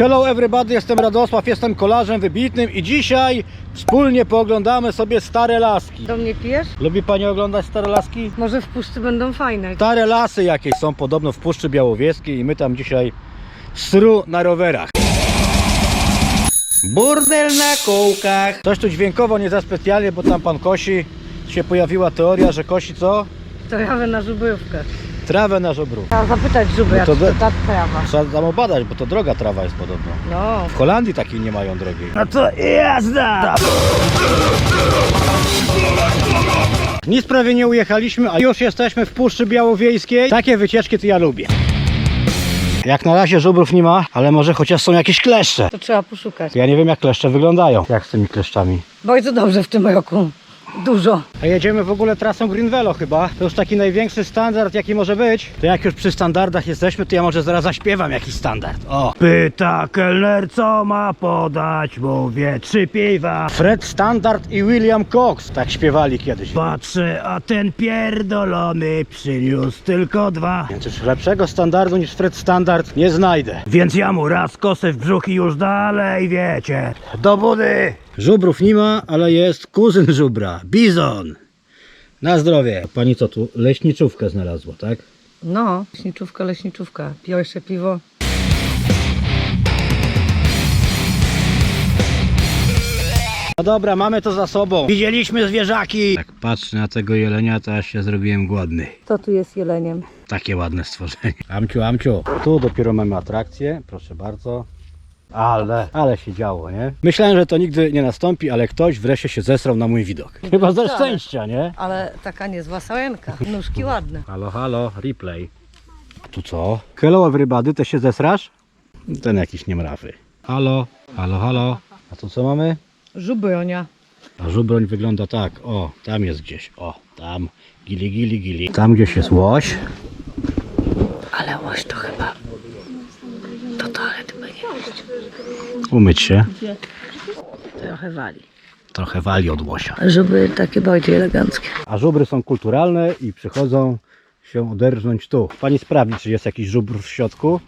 Hello everybody, jestem Radosław, jestem kolarzem wybitnym i dzisiaj wspólnie pooglądamy sobie stare laski. Do mnie pijesz? Lubi Pani oglądać stare laski? Może w puszczy będą fajne. Stare lasy jakieś są podobno w Puszczy Białowieskiej i my tam dzisiaj sru na rowerach. Burdel na kółkach. Coś tu dźwiękowo nie za specjalnie, bo tam pan kosi. Się pojawiła teoria, że kosi co? Trawę na żubrówkę. Trawę na żobru. Trzeba zapytać żubry, No jak to we- ta trawa. Trzeba tam obadać, bo to droga trawa jest podobno. No. W Holandii takiej nie mają drogi. No to jazda! Nic prawie nie ujechaliśmy, a już jesteśmy w Puszczy Białowiejskiej. Takie wycieczki to ja lubię. Jak na razie żubrów nie ma, ale może chociaż są jakieś kleszcze. To trzeba poszukać. Ja nie wiem jak kleszcze wyglądają. Jak z tymi kleszczami. Bardzo dobrze w tym roku. Dużo. A jedziemy w ogóle trasą Green Velo chyba. To już taki największy standard jaki może być. To jak już przy standardach jesteśmy, to ja może zaraz zaśpiewam jakiś standard. O! Pyta kelner co ma podać, mówię trzy piwa. Fred Standard i William Cox tak śpiewali kiedyś. Patrzę, a ten pierdolony przyniósł tylko dwa. Więc już lepszego standardu niż Fred Standard nie znajdę. Więc ja mu raz kosę w brzuch i już dalej wiecie. Do budy! Żubrów nie ma, ale jest kuzyn żubra, bizon. Na zdrowie. Pani co tu leśniczówkę znalazła, tak? No. Leśniczówka, leśniczówka. Pierwsze piwo. No dobra, mamy to za sobą. Widzieliśmy zwierzaki. Tak patrzę na tego jelenia, to aż się zrobiłem głodny. Co tu jest jeleniem? Takie ładne stworzenie. Amciu, amciu. Tu dopiero mamy atrakcję, proszę bardzo. Ale, ale się działo, nie? Myślałem, że to nigdy nie nastąpi, ale ktoś wreszcie się zesrał na mój widok. Chyba ze szczęścia, nie? Ale taka niezła sajenka. Nóżki ładne. Halo, halo, replay. Tu co? Hello everybody, też się zesrasz? Ten jakiś niemrawy. Halo, halo, halo. A tu co mamy? Żubronia. A żubroń wygląda tak. O, tam jest gdzieś. O, tam. Gili, gili, gili. Tam gdzieś jest łoś. Ale łoś to chyba. Umyć się. Trochę wali. Trochę wali od łosia. Żubry takie bardziej eleganckie. A żubry są kulturalne i przychodzą się oderżnąć tu. Pani sprawdzi, czy jest jakiś żubr w środku.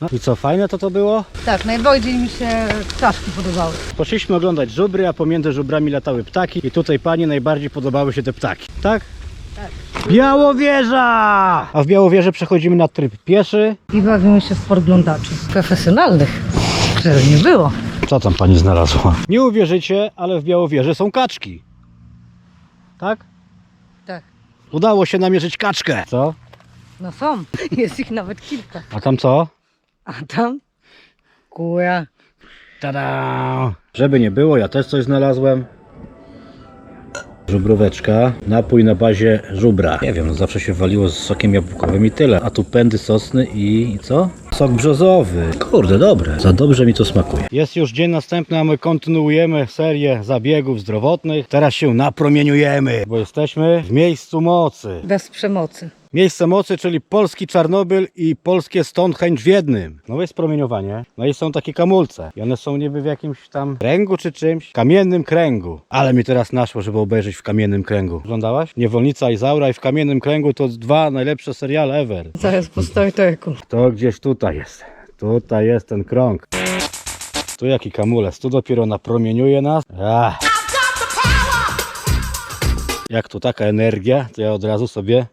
No i co, fajne to to było? Tak, najbardziej mi się ptaszki podobały. Poszliśmy oglądać żubry, a pomiędzy żubrami latały ptaki i tutaj pani najbardziej podobały się te ptaki, tak? Tak. Białowieża! A w Białowieży przechodzimy na tryb pieszy. I bawimy się w podglądaczy. Profesjonalnych. Żeby nie było. Co tam pani znalazła? Nie uwierzycie, ale w Białowieży są kaczki. Tak? Tak. Udało się namierzyć kaczkę. Co? No są. Jest ich nawet kilka. A tam co? A tam? Kura. Tada! Żeby nie było, ja też coś znalazłem. Żubróweczka, napój na bazie żubra. Nie wiem, no zawsze się waliło z sokiem jabłkowym i tyle. A tu pędy sosny i, i co? Sok brzozowy. Kurde, dobre. Za dobrze mi to smakuje. Jest już dzień następny, a my kontynuujemy serię zabiegów zdrowotnych. Teraz się napromieniujemy, bo jesteśmy w miejscu mocy. Bez przemocy. Miejsce mocy, czyli polski Czarnobyl i polskie Stonehenge w jednym. No jest promieniowanie, no i są takie kamulce. I one są niby w jakimś tam kręgu czy czymś. Kamiennym kręgu. Ale mi teraz naszło, żeby obejrzeć w kamiennym kręgu. Oglądałaś? Niewolnica Izaura i w kamiennym kręgu to dwa najlepsze seriale ever. Zaraz po Starterku. To gdzieś tutaj jest. Tutaj jest ten krąg. Tu jaki kamulec, tu dopiero napromieniuje nas. Ach. Jak tu taka energia, to ja od razu sobie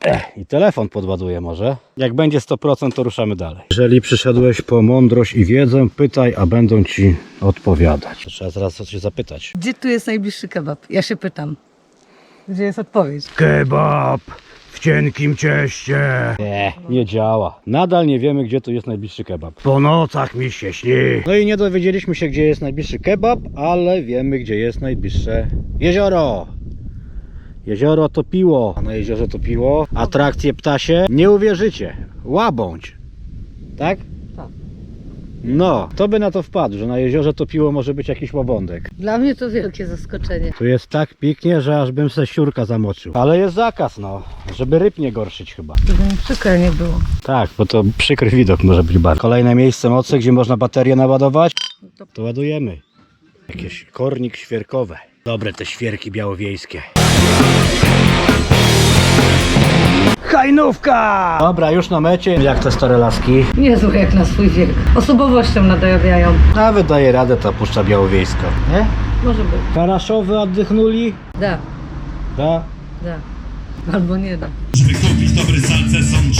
Ech, i telefon podładuję może. Jak będzie 100% to ruszamy dalej. Jeżeli przyszedłeś po mądrość i wiedzę, pytaj, a będą ci odpowiadać. Trzeba zaraz się zapytać. Gdzie tu jest najbliższy kebab? Ja się pytam. Gdzie jest odpowiedź? Kebab w cienkim cieście. Nie, nie działa. Nadal nie wiemy, gdzie tu jest najbliższy kebab. Po nocach mi się śni. No i nie dowiedzieliśmy się, gdzie jest najbliższy kebab, ale wiemy, gdzie jest najbliższe jezioro. Jezioro Topiło. A na jeziorze Topiło atrakcje ptasie. Nie uwierzycie. Łabądź. Tak? Tak. No, kto by na to wpadł, że na jeziorze Topiło może być jakiś łabądek. Dla mnie to wielkie zaskoczenie. Tu jest tak pięknie, że aż bym se siurka zamoczył. Ale jest zakaz, no. Żeby ryb nie gorszyć chyba. Żeby mi przykro nie było. Tak, bo to przykry widok może być bardzo. Kolejne miejsce mocy, gdzie można baterię naładować. To ładujemy. Jakieś kornik świerkowe. Dobre te świerki białowiejskie. Hajnówka! Dobra, już na mecie. Jak te stare laski? Niezłe jak na swój wiek. Osobowością nadajawiają. Nawet daje radę ta Puszcza Białowieska. Nie? Może być. Karaszowy oddychnuli? Da, Da. da. Albo nie da. Żeby kupić dobry salceson trzeba